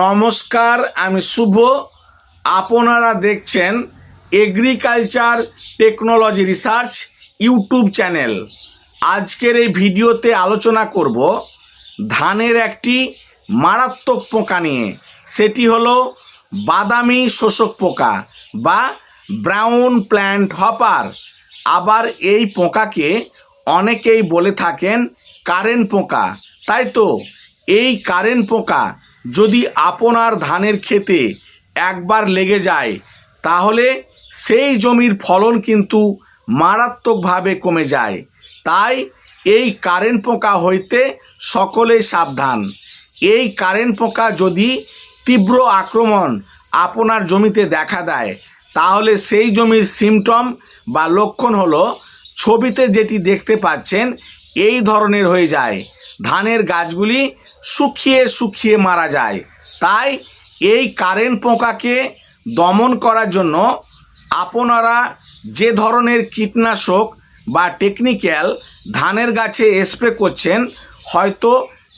নমস্কার, আমি শুভ। আপনারা দেখছেন agriculture technology research YouTube channel আজকের এই ভিডিওতে আলোচনা করব ধানের একটি মারাত্মক পোকা নিয়ে। সেটি হলো বাদামি শোষক পোকা বা ব্রাউন প্ল্যান্ট হপার আবার এই পোকাকে অনেকেই বলে থাকেন কারেন্ট পোকা। তাই তো? এই কারেন্ট পোকা যদি আপনার ধানের ক্ষেতে একবার লেগে যায়, তাহলে সেই জমির ফলন কিন্তু মারাত্মকভাবে কমে যায়। তাই এই কারেন্ট পোকা হইতে সকলে সাবধান। এই কারেন্ট পোকা যদি তীব্র আক্রমণ আপনার জমিতে দেখা দেয়, তাহলে সেই জমির সিমটম বা লক্ষণ হলো ছবিতে যেটি দেখতে পাচ্ছেন, এই ধরনের হয়ে যায়। ধানের গাছগুলি শুকিয়ে শুকিয়ে মারা যায়। তাই এই কারেন্ট পোকাকে দমন করার জন্য আপনারা যে ধরনের কীটনাশক বা টেকনিক্যাল ধানের গাছে স্প্রে করছেন, হয়তো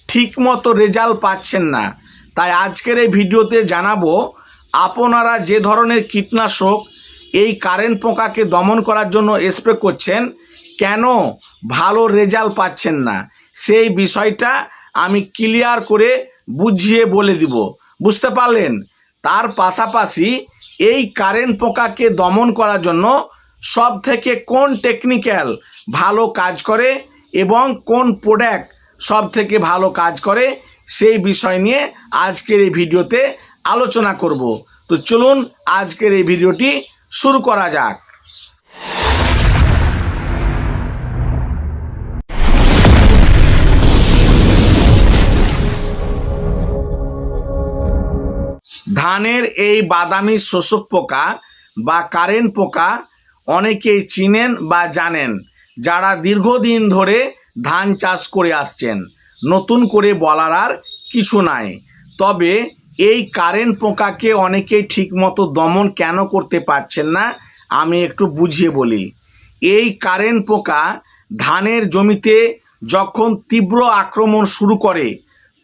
ঠিকমতো রেজাল্ট পাচ্ছেন না। তাই আজকের এই ভিডিওতে জানাব, আপনারা যে ধরনের কীটনাশক এই কারেন্ট পোকাকে দমন করার জন্য স্প্রে করছেন, কেন ভালো রেজাল্ট পাচ্ছেন না? সেই বিষয়টা আমি ক্লিয়ার করে বুঝিয়ে বলে দিব। বুঝতে পারলেন? তার পাশাপাশি এই কারেন্ট পোকাকে দমন করার জন্য সব থেকে কোন টেকনিক্যাল ভালো কাজ করে এবং কোন প্রোডাক্ট সব থেকে ভালো কাজ করে সেই বিষয় নিয়ে আজকের এই ভিডিওতে আলোচনা করব। তো চলুন আজকের এই ভিডিওটি শুরু করা যাক। ধানের এই বাদামি শোষক পোকা বা কারেন্ট পোকা অনেকেই চিনেন বা জানেন, যারা দীর্ঘদিন ধরে ধান চাষ করে আসছেন। নতুন করে বলার আর কিছু নাই। তবে এই কারেন্ট পোকাকে অনেকেই ঠিকমতো দমন কেন করতে পারছেন না, আমি একটু বুঝিয়ে বলি। এই কারেন্ট পোকা ধানের জমিতে যখন তীব্র আক্রমণ শুরু করে,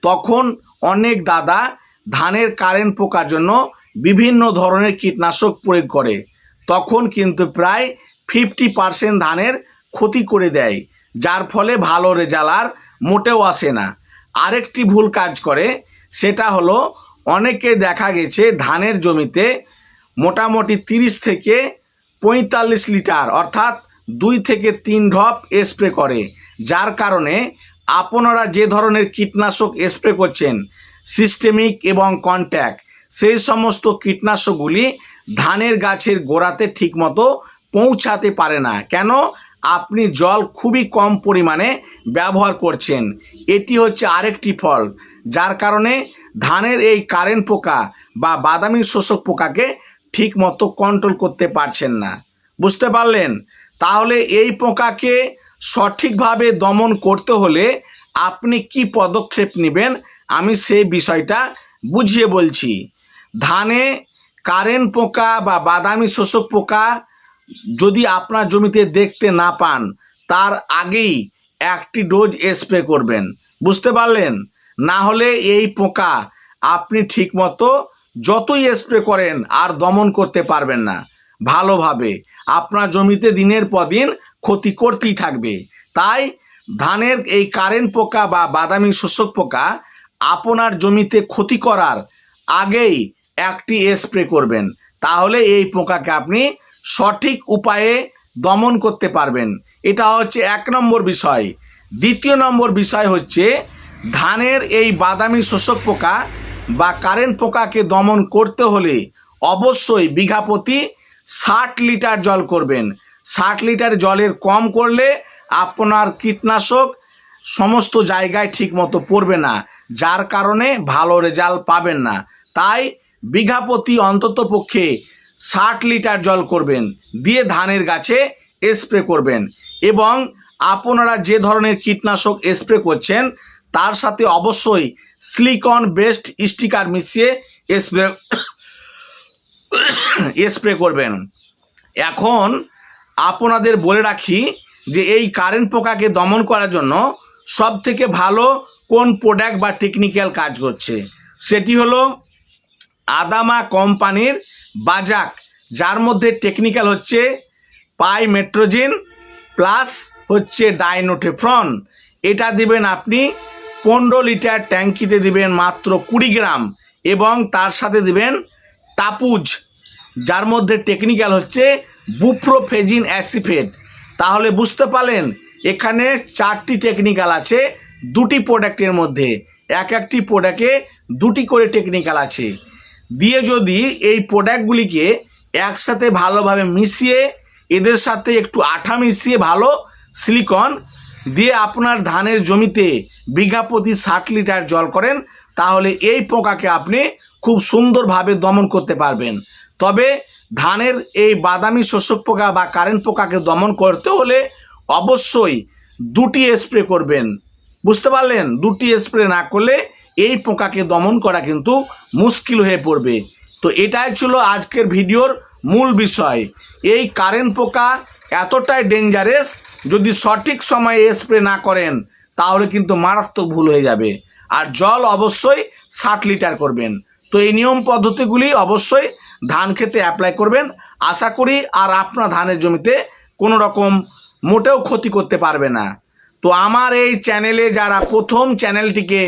তখন অনেক দাদা ধানের কারেন্ট পোকার জন্য বিভিন্ন ধরনের কীটনাশক প্রয়োগ করে। তখন কিন্তু প্রায় ফিফটি পার্সেন্ট ধানের ক্ষতি করে দেয়, যার ফলে ভালো রেজাল্ট আর মোটেও আসে না। আরেকটি ভুল কাজ করে, সেটা হলো অনেকে দেখা গেছে ধানের জমিতে মোটামুটি তিরিশ থেকে পঁয়তাল্লিশ লিটার অর্থাৎ দুই থেকে তিন ঢপ স্প্রে করে, যার কারণে আপনারা যে ধরনের কীটনাশক স্প্রে করছেন সিস্টেমিক এবং কন্ট্যাক্ট সেই সমস্ত কীটনাশকগুলি ধানের গাছের গোড়াতে ঠিকমতো পৌঁছাতে পারে না। কেন? আপনি জল খুবই কম পরিমাণে ব্যবহার করছেন। এটি হচ্ছে আরেকটি ফল, যার কারণে ধানের এই কারেন্ট পোকা বা বাদামি শোষক পোকাকে ঠিকমতো কন্ট্রোল করতে পারছেন না। বুঝতে পারলেন? তাহলে এই পোকাকে সঠিকভাবে দমন করতে হলে আপনি কি পদক্ষেপ নেবেন আমি সেই বিষয়টা বুঝিয়ে বলছি। ধানে কারেন্ট পোকা বা বাদামি শোষক পোকা যদি আপনার জমিতে দেখতে না পান, তার আগেই একটি ডোজ স্প্রে করবেন। বুঝতে পারলেন? না হলে এই পোকা আপনি ঠিকমতো যতই স্প্রে করেন আর দমন করতে পারবেন না। ভালোভাবে। আপনার জমিতে দিনের পর দিন ক্ষতি করতেই থাকবে। তাই ধানের এই কারেন্ট পোকা বা বাদামি শোষক পোকা আপনার জমিতে ক্ষতি করার আগেই একটি স্প্রে করবেন। তাহলে এই পোকাকে আপনি সঠিক উপায়ে দমন করতে পারবেন। এটা হচ্ছে এক নম্বর বিষয়। দ্বিতীয় নম্বর বিষয় হচ্ছে, ধানের এই বাদামি শোষক পোকা বা কারেন্ট পোকাকে দমন করতে হলে অবশ্যই বিঘা প্রতি ষাট লিটার জল করবেন। ষাট লিটার জলের কম করলে আপনার কীটনাশক সমস্ত জায়গায় ঠিকমতো পড়বে না, যার কারণে ভালো রেজাল্ট পাবেন না। তাই বিঘা প্রতি অন্তত পক্ষে ষাট লিটার জল করবেন, দিয়ে ধানের গাছে স্প্রে করবেন এবং আপনারা যে ধরনের কীটনাশক স্প্রে করছেন, তার সাথে অবশ্যই সিলিকন বেস্ট স্টিকার মিশিয়ে স্প্রে স্প্রে করবেন। এখন আপনাদের বলে রাখি যে এই কারেন্ট পোকাকে দমন করার জন্য সব থেকে ভালো কোন প্রোডাক্ট বা টেকনিক্যাল কাজ করছে? সেটি হলো আদামা কোম্পানির বাজাক, যার মধ্যে টেকনিক্যাল হচ্ছে পাই মেট্রোজেন প্লাস হচ্ছে ডাইনোটেফ্রন। এটা দিবেন আপনি পনেরো লিটার ট্যাঙ্কিতে দিবেন মাত্র কুড়ি গ্রাম এবং তার সাথে দিবেন টাপুজ যার মধ্যে টেকনিক্যাল হচ্ছে বুপ্রোফেজিন অ্যাসিফেট। তাহলে বুঝতে পারলেন, এখানে চারটি টেকনিক্যাল আছে, দুটি প্রোডাক্টের মধ্যে। এক একটি প্রোডাক্টে দুটি করে টেকনিক্যাল আছে। দিয়ে যদি এই প্রোডাক্টগুলিকে একসাথে ভালোভাবে মিশিয়ে, এদের সাথে একটু আঠা মিশিয়ে ভালো সিলিকন দিয়ে আপনার ধানের জমিতে বিঘা প্রতি ষাট লিটার জল করেন, তাহলে এই পোকাকে আপনি খুব সুন্দরভাবে দমন করতে পারবেন। তবে ধানের এই বাদামি শোষক পোকা বা কারেন্ট পোকাকে দমন করতে হলে অবশ্যই দুটি স্প্রে করবেন। বুঝতে পারলেন? দুটি স্প্রে না করলে এই পোকাকে দমন করা কিন্তু মুশকিল হয়ে পড়বে। তো এটাই ছিল আজকের ভিডিওর মূল বিষয়। এই কারেন্ট পোকা এতটাই ডেঞ্জারেস যদি সঠিক সময়ে স্প্রে না করেন, তাহলে কিন্তু মারাত্মক ভুল হয়ে যাবে। আর জল অবশ্যই ষাট লিটার করবেন। তো এই নিয়ম পদ্ধতিগুলি অবশ্যই ধান খেতে অ্যাপ্লাই করবেন। আশা করি আর আপনার ধানের জমিতে কোনো রকম মোটেও ক্ষতি করতে পারবে না। তো আমার এই চ্যানেলে যারা প্রথম চ্যানেলটিকে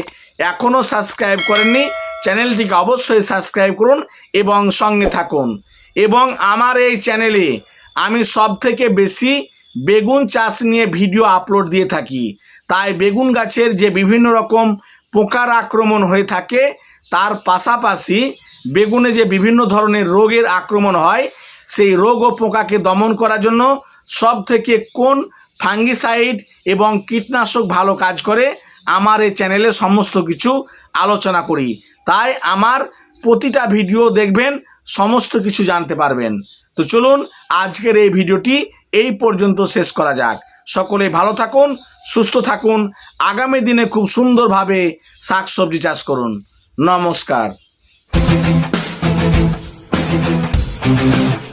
এখনও সাবস্ক্রাইব করেননি, চ্যানেলটিকে অবশ্যই সাবস্ক্রাইব করুন এবং সঙ্গে থাকুন। এবং আমার এই চ্যানেলে আমি সব থেকে বেশি বেগুন চাষ নিয়ে ভিডিও আপলোড দিয়ে থাকি। তাই বেগুন গাছের যে বিভিন্ন রকম পোকার আক্রমণ হয়ে থাকে, তার পাশাপাশি বেগুনে যে বিভিন্ন ধরনের রোগের আক্রমণ হয়, সেই রোগ ও পোকাকে দমন করার জন্য সব থেকে কোন ফাঙ্গিসাইড এবং কীটনাশক ভালো কাজ করে, আমার এই চ্যানেলে সমস্ত কিছু আলোচনা করি। তাই আমার প্রতিটা ভিডিও দেখবেন, সমস্ত কিছু জানতে পারবেন। তো চলুন, আজকের এই ভিডিওটি এই পর্যন্ত শেষ করা যাক। সকলে ভালো থাকুন, সুস্থ থাকুন, আগামী দিনে খুব সুন্দরভাবে শাকসবজি চাষ করুন। নমস্কার। Thank you.